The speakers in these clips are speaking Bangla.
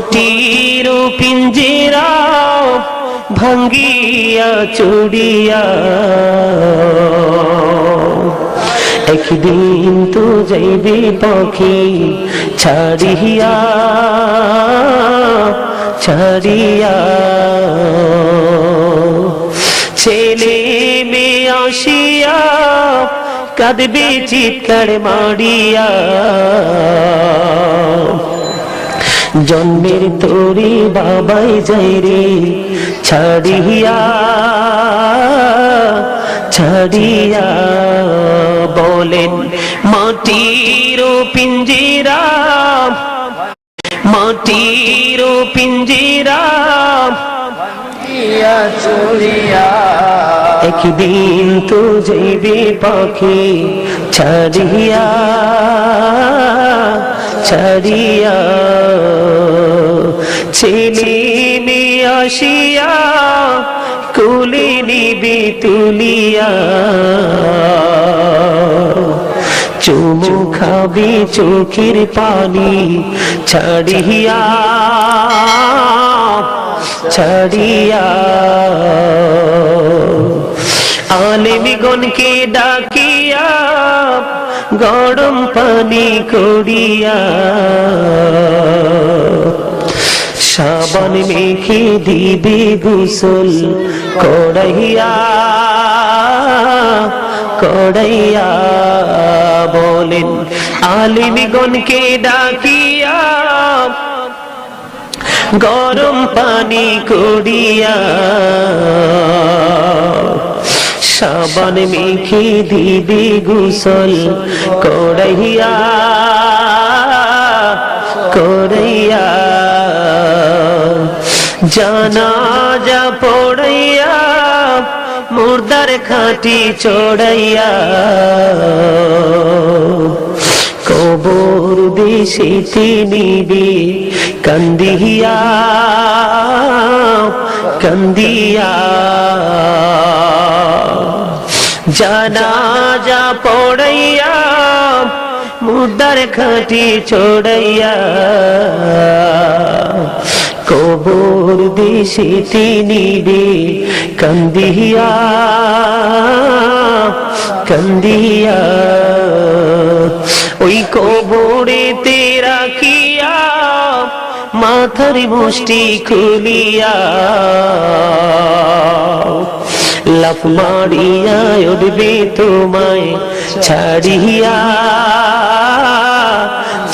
মাটির পিঞ্জিরা ভাঙ্গিয়া চুড়িয়া। একদিন তো যাইবে পাখি ছাড়িয়া ছাড়িয়া। ছেলে মেয়ে আসিয়া কাঁদবে, চিৎকার মারিয়া। জন্মের তোরি বাবাই যাই রে। ছাড়িয়া ছাড়িয়া বলেন মাটির পিঞ্জিরা মাটির পিঞ্জিরা চুরিয়া একদিন তো যাইবে পাখি ছাড়িয়া ছাড়িয়া মেয়ে আসিয়া কুলে নিবি তুলিয়া চুমু খাবি চোখের পানি ছাড়িয়া ছাড়িয়া আলেমিগণকে ডাকিয়া, গরম পানি করিয়া। সাবান মেখে দিবে গোসল কড়াইয়া কড়াইয়া বলেন আলিমিগণকে ডাকিয়া, গরম পানি করিয়া। সাবান মেখে দিবি গুসল করাইয়া করাইয়া জানা যা পড়াইয়া, মুর্দার খাটি চড়াইয়া। কবর দেশে নিবি কান্দিয়া কান্দিয়া। জানা যা পড়াইয়া মুদার খাটি চড়াইয়া কবর দেশে নিবি কান্দিয়া কান্দিয়া ওই কবরে তেরা কিয়া মাথার মুষ্টি খুলিয়া লাফ মারিয়া উঠবে তোমায়, ছাড়িয়া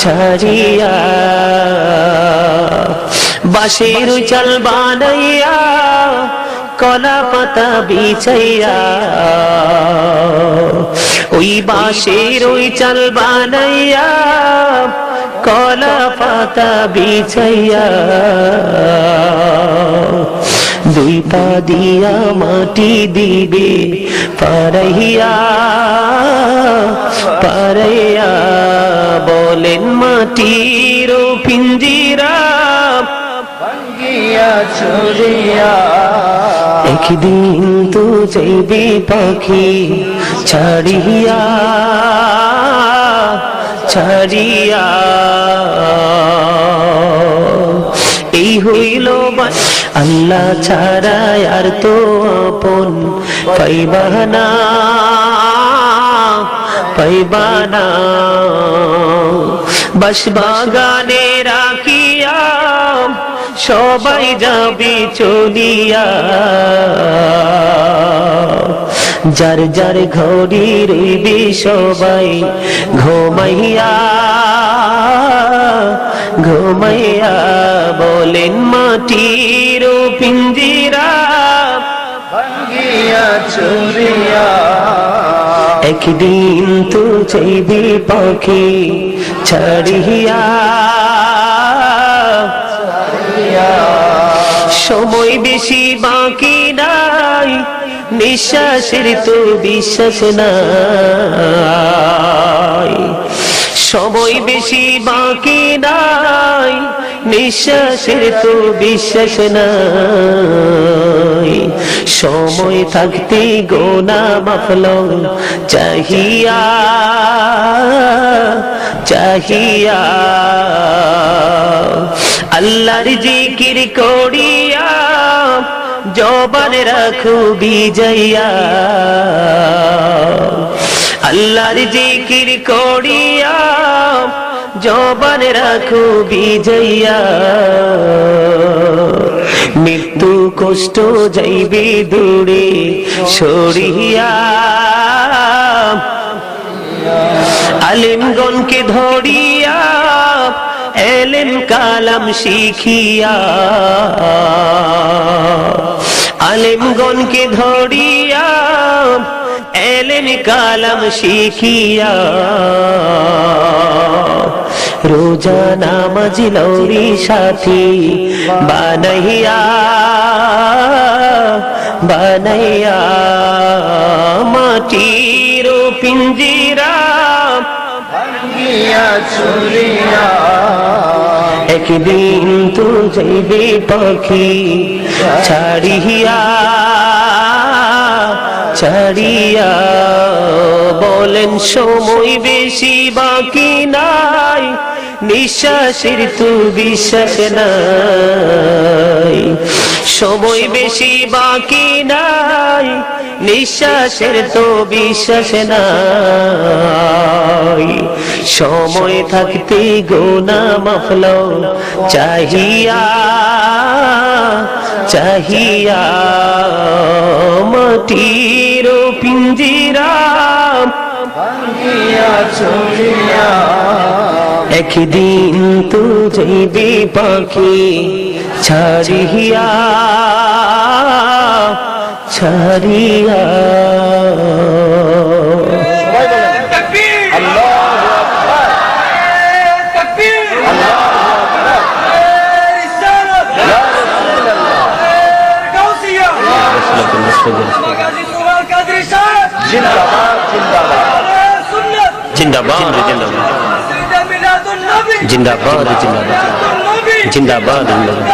ছাড়িয়া। বাঁশের চাল বানাইয়া, কলা পাতা বিছাইয়া। ওই বাঁশের ওই চাল বানাইয়া, কলা পাতা বিছাইয়া। দুই পা দিয়া মাটি দিবে, পারাইয়া পারাইয়া বলেন মাটির পিঞ্জিরা ইয়া চুরিয়া একদিন তো যাইবে পাখি ছাড়িয়া ছাড়িয়া। এই হইল বা- আল্লাহ ছাড়া আর তো আপন। পাইবানা পাইবানা বাস বাগানে রাখিয়া সবাই যাবি চলিয়া। যার যার ঘড়ি রইবে সবাই ঘুমাইয়া ঘুমাইয়া বলেন মাটির পিঞ্জিরা ইয়া চুরিয়া, একদিন তো চাইবে পাখি ছাড়িয়া। সময় বেশি বাকি নাই। নিঃশ্বাসের তো বিশ্বাস নাই। সময় বেশি বাকি নাই, নিঃশ্বাসের তো বিশ্বাস নাই। সময় থাকতে গোনা মাফল চাহিয়া চাহিয়া। আল্লাহর জিকির করিয়া জবান রাখু বিজয়া। আল্লাহর জিকির করিয়া জবান রাখু বিজয়া। মৃত্যু কষ্ট যাইবে দূরে সরিয়া। আলিমগণকে ধরিয়া, এলেম কালাম শিখিয়া। আলিমগণকে ধরিয়া এলেম কালাম শিখিয়া। রোজা নামাজ লৌরি সাথী বানাইয়া বানাইয়া মাটির পিঞ্জিরা ভাঙ্গিয়া চুরিয়া একদিন তো যাইবে পাখি ছাড়িয়া ছাড়িয়া বলেন সময় বেশি বাকি নাই, নিঃশ্বাসের তো বিশ্বাস নাই। সময় বেশি বাকি নাই, নিঃশ্বাসের তো বিশ্বাস নাই। সময় থাকতে গোনা মাফল চাহিয়া চাহিয়া মাটির পিঞ্জিরা একদিন তো যাইবে পাখি ছাড়িয়া ছাড়িয়া। জিন্দাবাদ জিন্দাবাদ। জিন্দাবাদ। জিন্দাবাদ জিন্দাবাদ।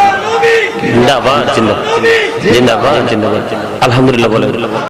জিন্দাবাদ জিন্দাবাদ। জিন্দাবাদ আলহামদুলিল্লাহ বলে